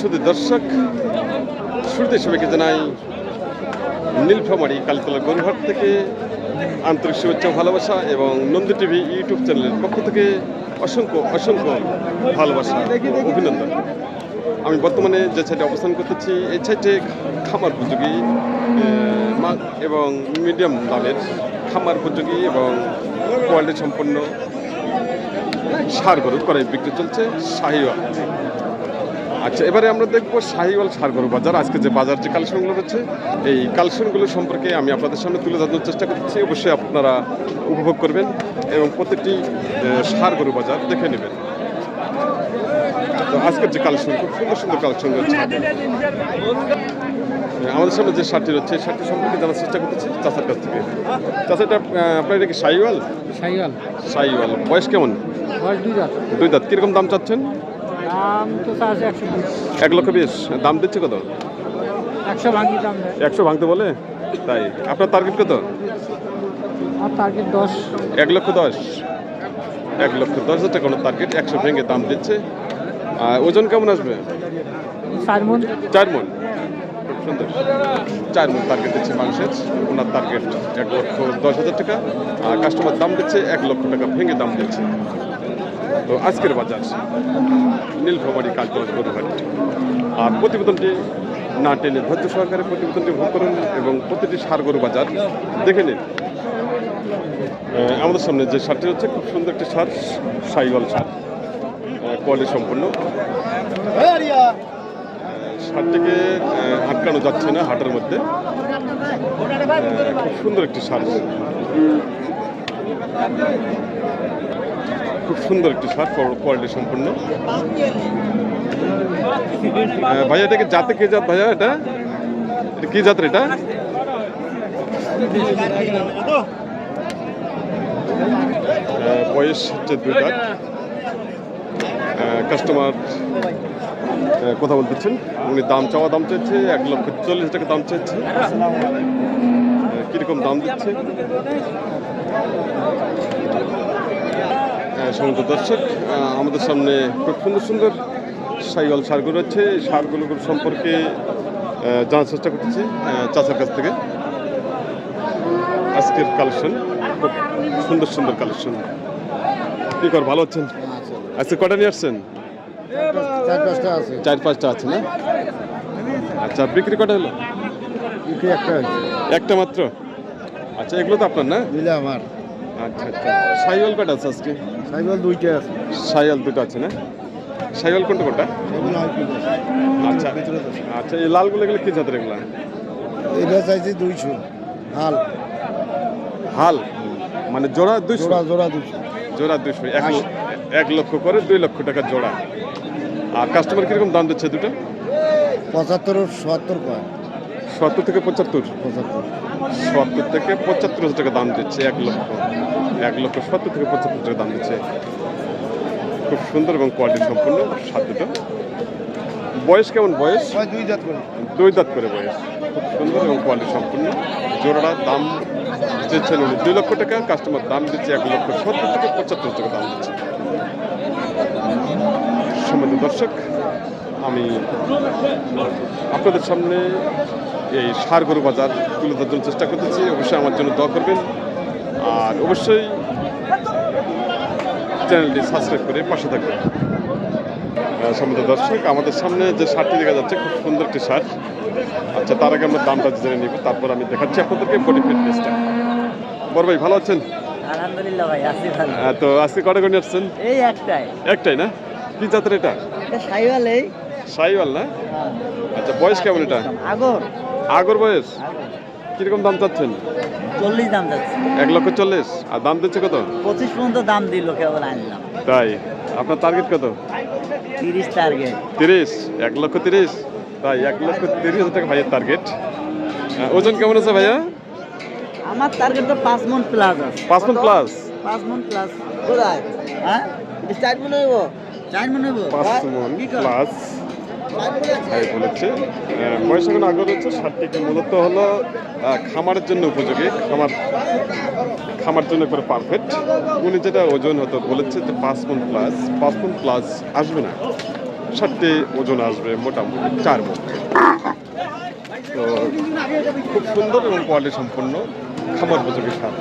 শুধু দর্শক, শুরুতে সবাইকে জানাই, নীলফামারি কালীতলা গরুহাট থেকে আন্তরিক শুভেচ্ছা ভালোবাসা এবং নন্দী টিভি ইউটিউব চ্যানেলের পক্ষ থেকে অসংখ্য অসংখ্য ভালোবাসা অভিনন্দন। আমি বর্তমানে যে সাইডে অবস্থান করতেছি, এই সাইডে খামার উপযোগী এবং মিডিয়াম দামের খামার উপযোগী এবং কোয়ালিটি সম্পন্ন সার গরু করে বিক্রি চলছে শাহিওয়াল। আচ্ছা এবারে আমরা দেখব শাহিওয়াল সার গরু বাজার। আজকে যে বাজার যে কালেকশনগুলো রয়েছে, এই কালেকশনগুলো সম্পর্কে আমি আপনাদের সামনে তুলে ধরার চেষ্টা করছি অবশ্যই আপনারা উপভোগ করবেন এবং প্রত্যেকটি সার গরু বাজার দেখে নেবেন। তো আজকের যে কালেকশন, খুব সুন্দর সুন্দর কালেকশন রয়েছে। আমাদের সামনে যে শার্টটি রয়েছে শার্টটি সম্পর্কে জানার চেষ্টা করতেছি চাষার কাছ থেকে। চাষাটা আপনার এটা কি শাহিওয়াল সাইকেল শাহিওয়াল বয়স কেমন? বয়স দুই রাত দুই দাঁত। কীরকম দাম চাচ্ছেন? দাম তো এক লক্ষ বিশ। দাম দিচ্ছে কত? একশো ভাঙি দাম একশো ভাঙতে বলে? তাই। আপনার টার্গেট কত? টার্গেট দশ। এক লক্ষ দশ। এক লক্ষ দশ হাজার টাকা কোনো টার্গেট একশো ভেঙে দাম দিচ্ছে। আর ওজন কেমন আসবে? চার মন। চার মন। সুন্দর। চার মন টার্গেট দিচ্ছে মানুষের। ওনার টার্গেট এক লক্ষ দশ হাজার টাকা। আর কাস্টমার দাম দিচ্ছে এক লক্ষ টাকা, ভেঙে দাম দিচ্ছে। তো আজকের বাজার, নীলফামারি কালচর গরুহাট। আর প্রতিবেদনটি না টেনে ধৈর্য সহকারে প্রতিবেদনটি ভোগ করুন এবং প্রতিটি সার গরু বাজার দেখে নিন। আমাদের সামনে যে সারটি হচ্ছে খুব সুন্দর একটি সার, সাইওয়াল সার। কোয়ালিটি সম্পূর্ণ আহ, আটকানো যাচ্ছে না হাটের মধ্যে। খুব সুন্দর একটি সার খুব সুন্দর একটি সার কোয়ালিটি সম্পূর্ণ ভাইয়া এটাকে জাতে কে জাত ভাইয়া এটা? এটা কি জাতের এটা? বয়স হচ্ছে দুই কাস্টমার কথা বলতেছেন। উনি দাম চাওয়া দাম চাইছে এক লক্ষ চল্লিশ টাকা দাম চাইছে কীরকম দাম দিচ্ছে? সমস্ত দর্শক আমাদের সামনে খুব সুন্দর সুন্দর সাইওয়াল সারগুলো আছে এই সারগুলো সম্পর্কে জানার চেষ্টা করতেছি চাচার কাছ থেকে। আজকের কালেকশন খুব সুন্দর সুন্দর কালেকশন। কি কর ভালো আছেন? আজকে কটা নিয়ে আসছেন? চার পাঁচটা আছে। চার পাঁচটা আছে না? আচ্ছা বিক্রি কটা হলো? একটা একটা মাত্র? আচ্ছা এগুলো তো আপনার না? আমার। আচ্ছা আচ্ছা। সাইওয়াল কটা আছে আজকে? সাইকেল দুইটা আছে। সাইওয়াল দুটো আছে না? সাইওয়াল কোনটা কোনটা? আচ্ছা আচ্ছা এই লালগুলো এগুলো কি জাতের এগুলা? এটা চাইছি দুইশো। হাল। হাল? মানে জোড়া দুইশো? জোড়া দুইশো। জোড়া দুইশো এক এক লক্ষ করে দুই লক্ষ টাকা জোড়া। আর কাস্টমার কীরকম দাম দিচ্ছে দুটো? পঁচাত্তর সত্তর কয়? সত্তর থেকে পঁচাত্তর? পঁচাত্তর। সত্তর থেকে পঁচাত্তর হাজার টাকা দাম দিচ্ছে এক লক্ষ। এক লক্ষ সত্তর থেকে পঁচাত্তর টাকা দাম দিচ্ছে। খুব সুন্দর এবং কোয়ালিটি সম্পূর্ণ সাধ্যটা বয়স কেমন বয়স? দুই জাত করে। দুই দাঁত করে বয়স। খুব সুন্দর এবং কোয়ালিটি সম্পূর্ণ জোড়াটা দাম দিচ্ছেন উনি। দুই লক্ষ টাকা কাস্টমার দাম দিচ্ছে এক লক্ষ সত্তর থেকে পঁচাত্তর টাকা দাম দিচ্ছে। সম্মানিত দর্শক আমি আপনাদের সামনে এই সার গরু বাজার তুলে ধরার জন্য চেষ্টা করতেছি। অবশ্যই আমার জন্য দোয়া করবেন। আর অবশ্যই চ্যানেলটি সাবস্ক্রাইব করে পাশে থাকবেন। আহ, সম্মানিত দর্শক আমাদের সামনে যে শার্টটি দেখা যাচ্ছে খুব সুন্দর একটি শার্ট আচ্ছা তার আগে আমরা দামটা জেনে নিব। তারপর আমি দেখাচ্ছি আপনাদেরকে বডি ফিটনেসটা বড় ভাই ভালো আছেন? আলহামদুলিল্লাহ ভাই আছি ভালো। তো আজকে কটা করে আসছেন? এই একটাই। একটাই না? কি জাতের এটা? এটা সাইওয়াল এই। সাইওয়াল না? আচ্ছা বয়স কেমন এটা? আগর। আগর বয়স? কীরকম দাম চাচ্ছেন? চল্লিশ দাম যাচ্ছে এক লক্ষ চল্লিশ। আর দাম দিচ্ছে কত? পঁচিশ পর্যন্ত দাম দিল কেবল আনলাম। তাই? আপনার টার্গেট কত? তিরিশ টার্গেট তিরিশ? এক লক্ষ তিরিশ? তাই এক লক্ষ তিরিশ হাজার টাকা ভাইয়ের টার্গেট ওজন কেমন আছে ভাইয়া? আমার টার্গেট তো পাঁচ মন প্লাস আছে। পাঁচ মণ প্লাস পাঁচ মন প্লাস কোথায়? হ্যাঁ? এটা চার মন হইব? চার মন হইব। পাঁচ মন প্লাস ভাই বলেছে আহ, বয়স এখন ষাটটিকে মূলত হলো খামারের জন্য উপযোগী খামার খামার জন্য করে পারফেক্ট উনি যেটা ওজন হতো বলেছে যে পাঁচ মন প্লাস পাঁচ মন প্লাস আসবে না। ষাটটি ওজন আসবে মোটামুটি চার মন। তো খুব সুন্দর এবং কোয়ালিটি সম্পন্ন। খামার উপযোগী সার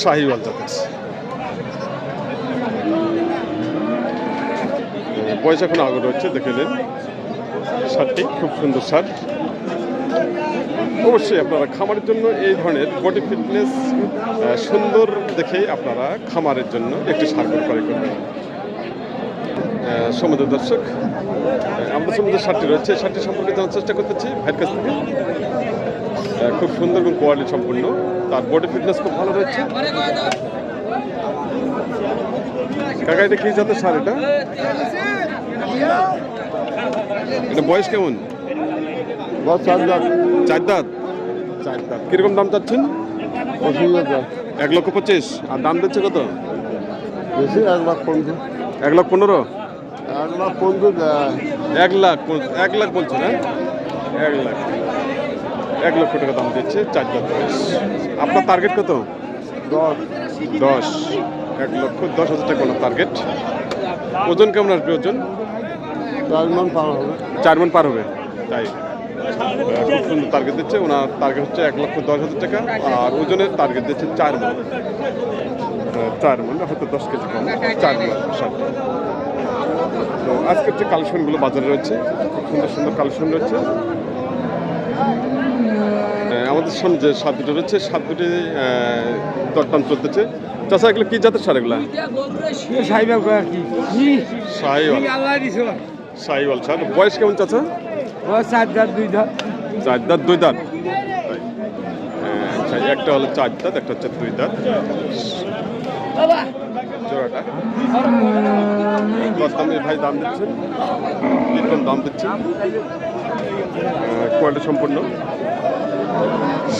শাহিওয়াল জাতের। বয়স এখন আগে রয়েছে দেখে নিন। সারটি খুব সুন্দর সার। অবশ্যই আপনারা খামারের জন্য এই ধরনের বডি ফিটনেস সুন্দর দেখে আপনারা খামারের জন্য একটি সার ক্রয় করবেন। সমুদ্র দর্শক আহ, আমাদের সমুদ্র সারটি রয়েছে। সারটি সম্পর্কে জানার চেষ্টা করতেছি ভাইয়ের কাছ থেকে। খুব সুন্দর এবং কোয়ালিটি সম্পূর্ণ। তার বডি ফিটনেস খুব ভালো রয়েছে কাকা এটা কি জাতের সার এটা? এটা বয়স কেমন? চার দাঁত। চার দাঁত? কীরকম দাম চাচ্ছেন? এক লক্ষ পঁচিশ। আর দাম দিচ্ছে কত? বেশি এক লাখ পনেরো এক লাখ পনেরো? এক লাখ পনেরো এক লাখ এক লাখ বলছেন হ্যাঁ? এক লাখ। এক লক্ষ টাকা দাম দিচ্ছে চার দাঁত বয়স। আপনার টার্গেট কত? দশ। দশ। এক লক্ষ দশ হাজার টাকা ওনার টার্গেট ওজন কেমন আসবে ওজন? চার মান পার হবে। চার মন পার হবে। তাই। খুব সুন্দর টার্গেট দিচ্ছে। ওনার টার্গেট হচ্ছে এক লক্ষ দশ হাজার টাকা আর ওজনের টার্গেট দিচ্ছে চার মন। চার মন হয়তো দশ কেজি কম। চার মন তো আজকের যে কালেকশনগুলো বাজারে রয়েছে খুব সুন্দর সুন্দর কালেকশন রয়েছে। আমাদের সামনে যে সাত দুটো রয়েছে সাত দুটি দরদাম চলতেছে। চাষা এগুলো কি জাতের সার এগুলা? সাহিওয়াল সার। বয়স কেমন চাচা? চার দাঁত দুই দাঁত। তাই। হ্যাঁ, আচ্ছা একটা হলো চার দাঁত একটা হচ্ছে দুই দাঁত। জোড়াটা। দরদামে ভাই দাম দিচ্ছেন। কীরকম দাম দিচ্ছেন। কোয়ালিটি সম্পূর্ণ।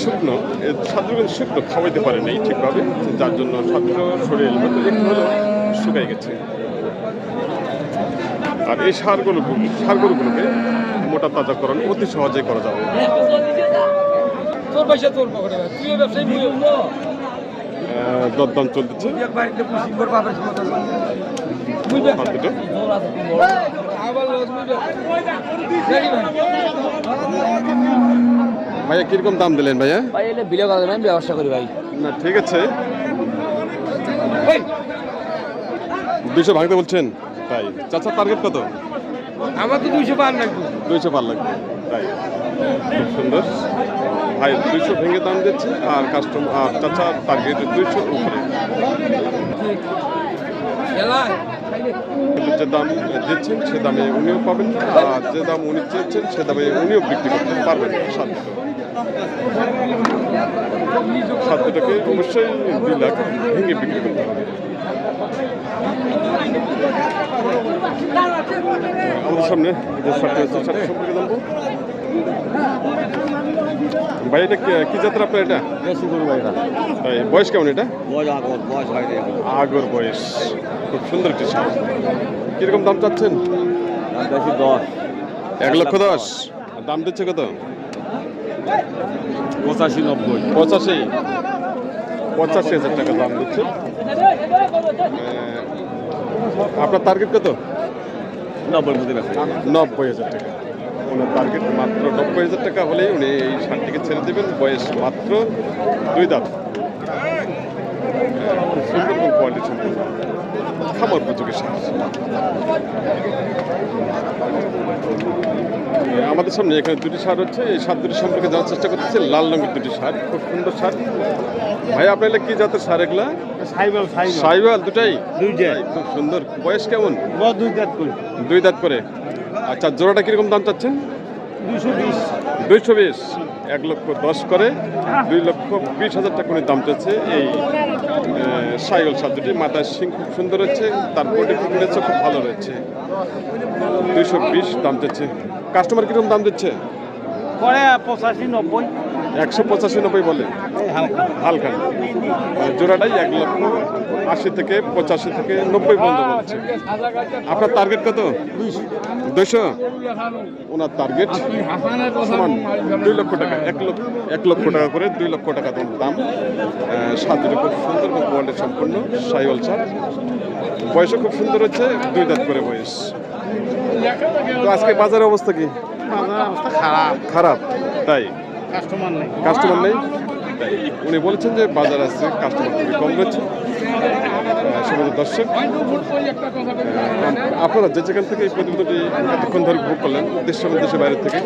শুকনো এ সাধু শুকনো খাওয়াইতে পারেনি ঠিকভাবে যার জন্য সাধু শরীর হয়তো একটু হলেও শুকাই গেছে। আর এই সারগুলো সারগুলোগুলোকে মোটা তাজা তাজাকরণ অতি সহজেই করা যাবে। দরদাম চলতেছে। আবার ভাইয়া কীরকম দাম দিলেন ভাইয়া? ভাই এলে বিলে কথা আমি ব্যবসা করি ভাই। না ঠিক আছে। দুইশো ভাঙতে বলছেন? তাই চাচা টার্গেট কত? আমার তো দুইশো পার লাগবে। দুইশো পার লাগবে তাই খুব সুন্দর। ভাই দুইশো ভেঙে দাম দিচ্ছে আর কাস্টমার আর চাচা টার্গেট দুইশোর উপরে। যে দাম দিচ্ছেন সে দামে উনিও পাবেন আর যে দাম উনি চেয়েছেন সে দামে উনিও বিক্রি করতে পারবেন সাত দুটোকে অবশ্যই দুই লাখ ভেঙে বিক্রি করতে হবে। আমাদের সামনে যে শার্টটি আছে শার্ট সম্পর্কে জানব। ভাই এটা কি- আপনার এটা? বয়স কেমন এটা? আগর বয়স খুব সুন্দর একটি শার্ট কীরকম দাম চাচ্ছেন? দশ। এক লক্ষ দশ। দাম দিচ্ছে কত? পঁচাশি নব্বই। পঁচাশি? পঁচাশি হাজার টাকা দাম দিচ্ছে। আপনার টার্গেট কত? নব্বই বেশি নব্বই হাজার টাকা। ওনার টার্গেট মাত্র নব্বই হাজার টাকা হলেই উনি এই শার্টটিকে ছেড়ে দেবেন। বয়স মাত্র দুই খুব সুন্দর কোয়ালিটি সম্পূর্ণ খামার উপযোগী সার আমাদের সামনে এখানে দুটি সার হচ্ছে। এই সার দুটি সম্পর্কে জানার চেষ্টা করতেছে। লাল রঙের দুটি সার খুব সুন্দর সার। ভাই আপনার কি জাতের সার এগুলা? সাইবেল দুটাই? দুইটাই। খুব সুন্দর। বয়স কেমন? দুই দাঁত করে। দুই দাঁত করে। আচ্ছা জোড়াটা কীরকম দাম চাচ্ছেন? দুশো বিশ। দুইশো বিশ। এক লক্ষ দশ করে, দুই লক্ষ বিশ হাজার টাকা করে দাম চাচ্ছে এই সাইকেল শব্দটি মাথায় সিং খুব সুন্দর হচ্ছে, তার বডি খুব ভালো রয়েছে। দুইশো বিশ দাম চাচ্ছে। কাস্টমার কীরকম দাম দিচ্ছে? পরে পঁচাশি, নব্বই। একশো পঁচাশি নব্বই বলে। হালকা জোড়াটাই এক লক্ষ আশি থেকে পঁচাশি থেকে নব্বই পর্যন্ত বলছে। আপনার টার্গেট কত? দুইশো? ওনার টার্গেট সমান দুই লক্ষ টাকা। এক লক্ষ এক লক্ষ টাকা করে দুই লক্ষ টাকা দাম। দাম সাতটি খুব সুন্দর এবং কোয়ালিটি সম্পূর্ণ সাইওয়াল চার। বয়সও খুব সুন্দর হচ্ছে দুই দাঁত করে বয়স। তো আজকে বাজারের অবস্থা কি? অবস্থা খারাপ। খারাপ তাই? কাস্টমার নেই। কাস্টমার নেই? উনি বলেছেন যে বাজার আছে কাস্টমার খুবই কম রয়েছে। দর্শক। আপনারা যে যেখান থেকে এই প্রতিবেদনটি এতক্ষণ ধরে ভোগ করলেন, দেশ এবং দেশের বাইরে থেকে,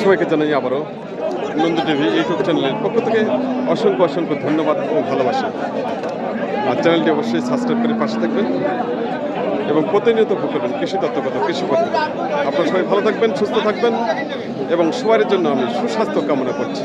সবাইকে জানাই আবারও নন্দ টিভি ইউটিউব চ্যানেলের পক্ষ থেকে অসংখ্য অসংখ্য ধন্যবাদ ও ভালোবাসা। আর চ্যানেলটি অবশ্যই সাবস্ক্রাইব করে পাশে থাকবেন। এবং প্রতিনিয়ত করবেন কৃষি তত্ত্বগত কৃষি পদ্ধতি আপনারা সবাই ভালো থাকবেন, সুস্থ থাকবেন এবং সবার জন্য আমি সুস্বাস্থ্য কামনা করছি।